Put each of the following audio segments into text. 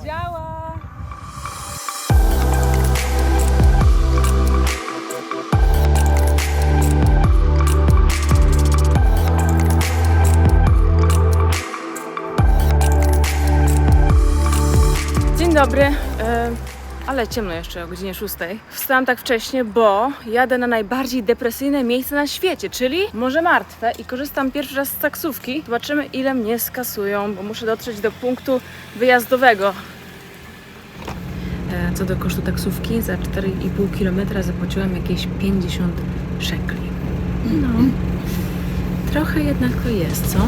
Działa! Dzień dobry, e, ale ciemno jeszcze o godzinie 6. Wstałam tak wcześnie, bo jadę na najbardziej depresyjne miejsce na świecie, czyli Morze Martwe i korzystam pierwszy raz z taksówki. Zobaczymy ile mnie skasują, bo muszę dotrzeć do punktu wyjazdowego. Co do kosztu taksówki, za 4,5 km zapłaciłam jakieś 50 szekli. No, trochę jednak to jest, co?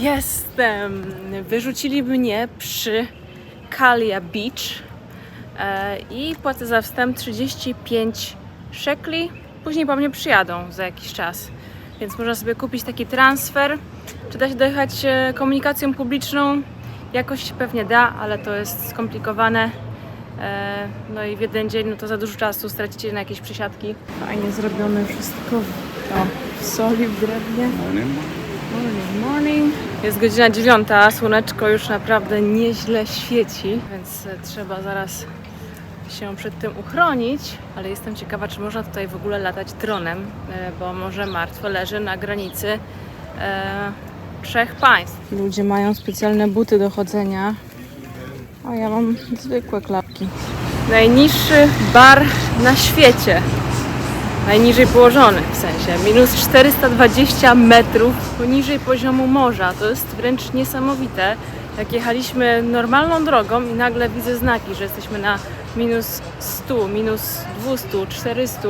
Jestem! Wyrzucili mnie przy Kalia Beach e, i płacę za wstęp 35 szekli. Później po mnie przyjadą za jakiś czas. Więc można sobie kupić taki transfer. Czy da się dojechać e, komunikacją publiczną? Jakoś się pewnie da, ale to jest skomplikowane. E, No i w jeden dzień no to za dużo czasu stracicie na jakieś przesiadki. Fajnie zrobione wszystko o, w soli, w drewnie. Morning, morning. Jest godzina dziewiąta, słoneczko już naprawdę nieźle świeci, więc e, trzeba zaraz się przed tym uchronić, ale jestem ciekawa, czy można tutaj w ogóle latać dronem, e, bo Morze Martwe leży na granicy e, trzech państw. Ludzie mają specjalne buty do chodzenia, a ja mam zwykłe klapki. Najniższy bar na świecie najniżej położony w sensie. Minus 420 metrów poniżej poziomu morza. To jest wręcz niesamowite. Jak jechaliśmy normalną drogą i nagle widzę znaki, że jesteśmy na minus 100, minus 200, 400.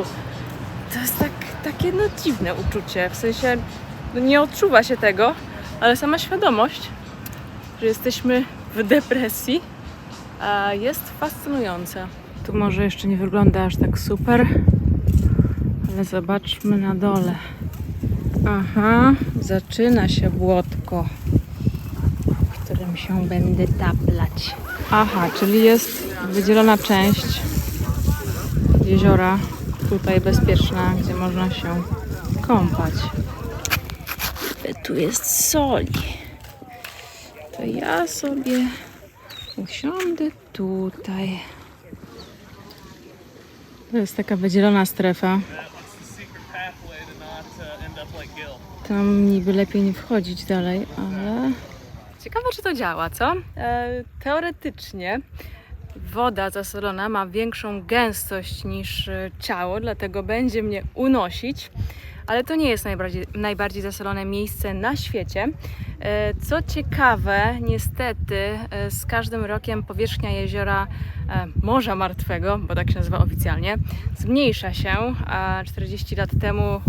To jest tak, takie no dziwne uczucie. W sensie no nie odczuwa się tego, ale sama świadomość, że jesteśmy w depresji, a jest fascynująca. Tu może jeszcze nie wygląda aż tak super, ale zobaczmy na dole. Aha, zaczyna się błotko, w którym się będę taplać. Aha, czyli jest wydzielona część jeziora, tutaj bezpieczna, gdzie można się kąpać. Tu jest soli. To ja sobie usiądę tutaj. To jest taka wydzielona strefa. Tam niby lepiej nie wchodzić dalej, ale. Ciekawe, czy to działa, co? E, teoretycznie woda zasolona ma większą gęstość niż e, ciało, dlatego będzie mnie unosić. Ale to nie jest najbardziej, najbardziej zasolone miejsce na świecie. E, Co ciekawe, niestety e, z każdym rokiem powierzchnia jeziora Morza Martwego, bo tak się nazywa oficjalnie, zmniejsza się. A 40 lat temu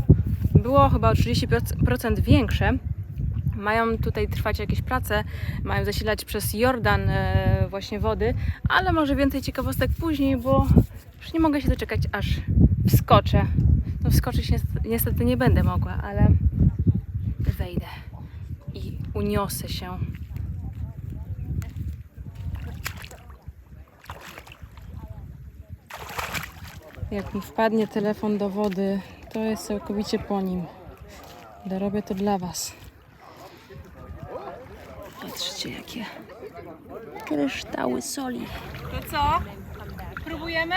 było chyba o 30% większe. Mają tutaj trwać jakieś prace, mają zasilać przez Jordan e, właśnie wody, ale może więcej ciekawostek później, bo już nie mogę się doczekać, aż wskoczę. No wskoczyć niestety, nie będę mogła, ale wejdę i uniosę się. Jak mi wpadnie telefon do wody, to jest całkowicie po nim. Dorobię to dla Was. Patrzcie, jakie kryształy soli. To co? Próbujemy?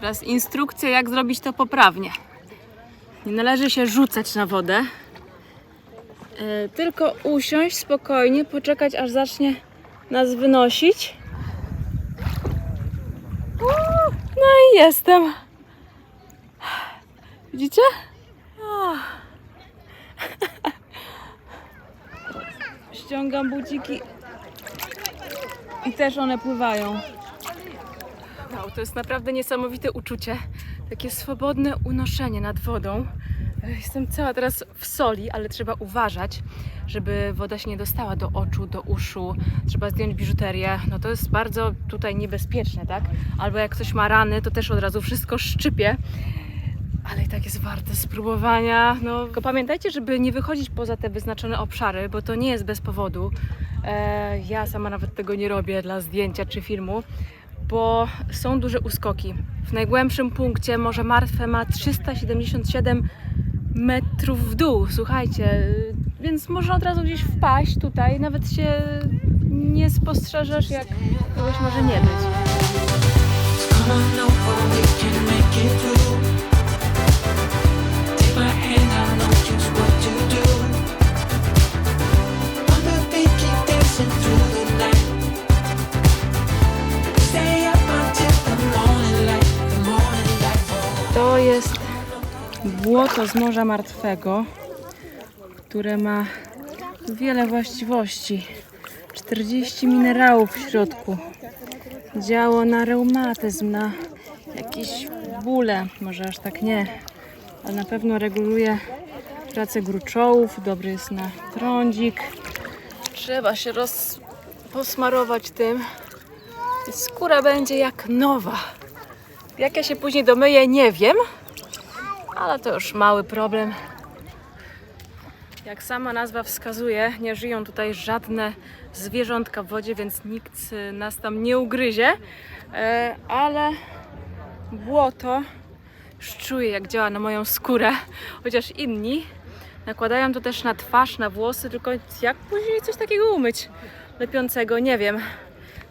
Teraz instrukcja, jak zrobić to poprawnie. Nie należy się rzucać na wodę, e, tylko usiąść spokojnie, poczekać, aż zacznie nas wynosić. Uuu, No i jestem. Widzicie? O. Ściągam buciki i też one pływają. Wow, to jest naprawdę niesamowite uczucie. Takie swobodne unoszenie nad wodą. Jestem cała teraz w soli, ale trzeba uważać, żeby woda się nie dostała do oczu, do uszu. Trzeba zdjąć biżuterię. No to jest bardzo tutaj niebezpieczne, tak? Albo jak ktoś ma rany, to też od razu wszystko szczypie. Tak jest warte spróbowania. No, tylko pamiętajcie, żeby nie wychodzić poza te wyznaczone obszary, bo to nie jest bez powodu. E, ja sama nawet tego nie robię dla zdjęcia czy filmu, bo są duże uskoki. W najgłębszym punkcie Morze Martwe ma 377 metrów w dół, słuchajcie. Więc można od razu gdzieś wpaść tutaj, nawet się nie spostrzeżesz, jak kogoś może nie być. To jest błoto z Morza Martwego, które ma wiele właściwości. 40 minerałów w środku. Działo na reumatyzm, na jakieś bóle, może aż tak nie, ale na pewno reguluje pracę gruczołów, dobry jest na trądzik. Trzeba się roz... posmarować tym skóra będzie jak nowa. Jak ja się później domyję, nie wiem, ale to już mały problem. Jak sama nazwa wskazuje, nie żyją tutaj żadne zwierzątka w wodzie, więc nikt y, nas tam nie ugryzie. E, Ale błoto już czuję, jak działa na moją skórę, chociaż inni nakładają to też na twarz, na włosy, tylko jak później coś takiego umyć lepiącego, nie wiem.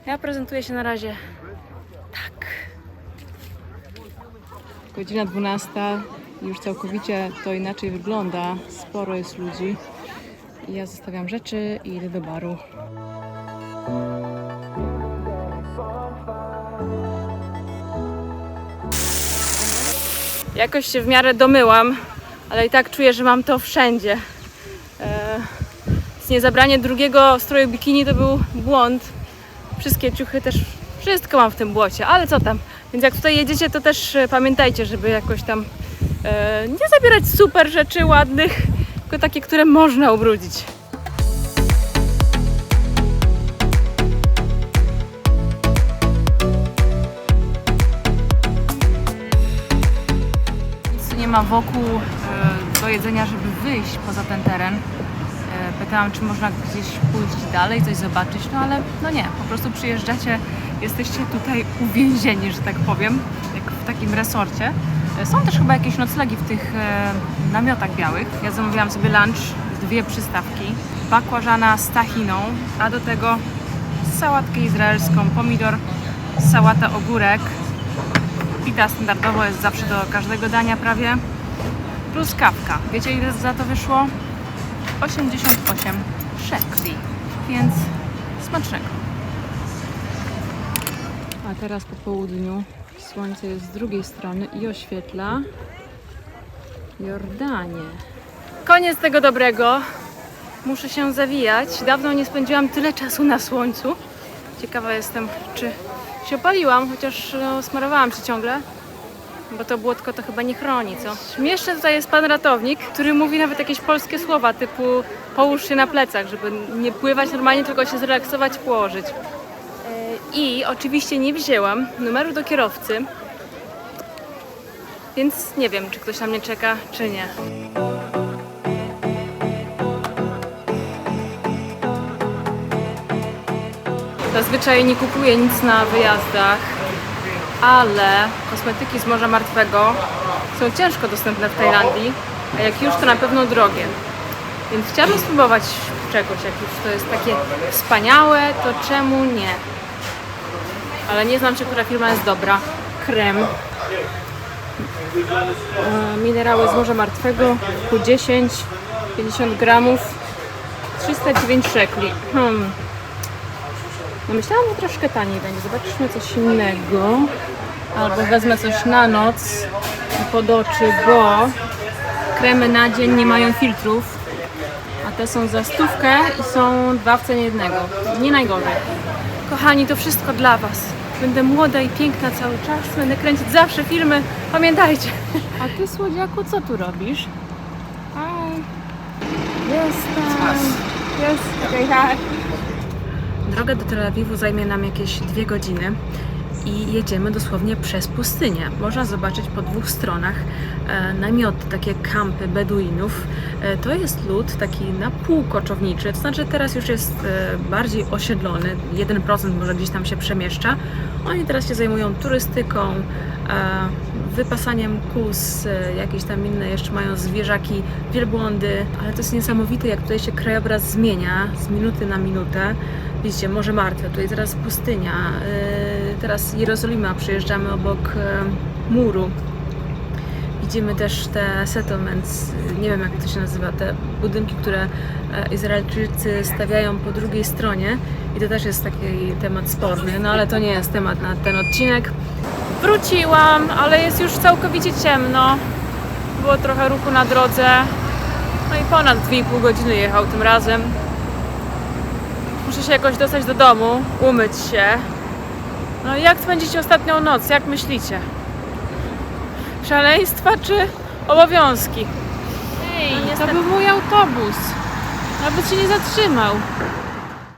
Ja prezentuję się na razie tak. Godzina 12. Już całkowicie to inaczej wygląda. Sporo jest ludzi. Ja zostawiam rzeczy i idę do baru. Jakoś się w miarę domyłam, ale i tak czuję, że mam to wszędzie. E, Więc niezabranie drugiego stroju bikini to był błąd. Wszystkie ciuchy też, wszystko mam w tym błocie, ale co tam. Więc jak tutaj jedziecie, to też e, pamiętajcie, żeby jakoś tam e, nie zabierać super rzeczy ładnych, tylko takie, które można ubrudzić. Ma wokół e, do jedzenia, żeby wyjść poza ten teren. E, Pytałam, czy można gdzieś pójść dalej, coś zobaczyć, no ale no nie, po prostu przyjeżdżacie, jesteście tutaj uwięzieni, że tak powiem, jak w takim resorcie. E, Są też chyba jakieś noclegi w tych namiotach białych. Ja zamówiłam sobie lunch, dwie przystawki, bakłażana z tahiną, a do tego sałatkę izraelską, pomidor, sałata ogórek. Pita standardowo jest zawsze do każdego dania prawie, plus kawka. Wiecie ile za to wyszło? 88 szekli, więc smacznego. A teraz po południu słońce jest z drugiej strony i oświetla Jordanię. Koniec tego dobrego. Muszę się zawijać. Dawno nie spędziłam tyle czasu na słońcu. Ciekawa jestem, czy się opaliłam, chociaż no, smarowałam się ciągle. Bo to błotko to chyba nie chroni, co? Śmieszny tutaj jest pan ratownik, który mówi nawet jakieś polskie słowa typu połóż się na plecach, żeby nie pływać normalnie, tylko się zrelaksować, położyć. E, I oczywiście nie wzięłam numeru do kierowcy, więc nie wiem, czy ktoś na mnie czeka, czy nie. Zazwyczaj nie kupuję nic na wyjazdach, ale kosmetyki z Morza Martwego są ciężko dostępne w Tajlandii, a jak już to na pewno drogie. Więc chciałabym spróbować czegoś, jak już to jest takie wspaniałe, to czemu nie? Ale nie znam, czy która firma jest dobra. Krem. E, Minerały z Morza Martwego, Q10, 50 gramów, 309 szekli. Hmm. No myślałam, że troszkę taniej będzie. Zobaczymy coś innego. Albo wezmę coś na noc i pod oczy, bo kremy na dzień nie mają filtrów. A te są za stówkę i są dwa w cenie jednego. Nie najgorzej. Kochani, to wszystko dla Was. Będę młoda i piękna cały czas. Będę kręcić zawsze filmy. Pamiętajcie. A Ty, słodziaku, co tu robisz? A, jestem. Jest. Okay, hi. Droga do Tel Awiwu zajmie nam jakieś dwie godziny i jedziemy dosłownie przez pustynię. Można zobaczyć po dwóch stronach e, namioty, takie kampy Beduinów. E, to jest lud taki na pół koczowniczy, to znaczy teraz już jest e, bardziej osiedlony, 1% może gdzieś tam się przemieszcza. Oni teraz się zajmują turystyką, wypasaniem kus, jakieś tam inne jeszcze mają zwierzaki, wielbłądy, ale to jest niesamowite, jak tutaj się krajobraz zmienia z minuty na minutę. Widzicie, Morze Martwe, tutaj teraz pustynia, e, teraz Jerozolima, przejeżdżamy obok e, muru. Widzimy też te settlements, nie wiem jak to się nazywa, te budynki, które Izraelczycy stawiają po drugiej stronie i to też jest taki temat sporny, no ale to nie jest temat na ten odcinek. Wróciłam, ale jest już całkowicie ciemno. Było trochę ruchu na drodze. No i ponad 2,5 godziny jechał tym razem. Muszę się jakoś dostać do domu, umyć się. No i jak spędzicie ostatnią noc? Jak myślicie? Szaleństwa czy obowiązki? Ej, to był mój autobus. Nawet się nie zatrzymał.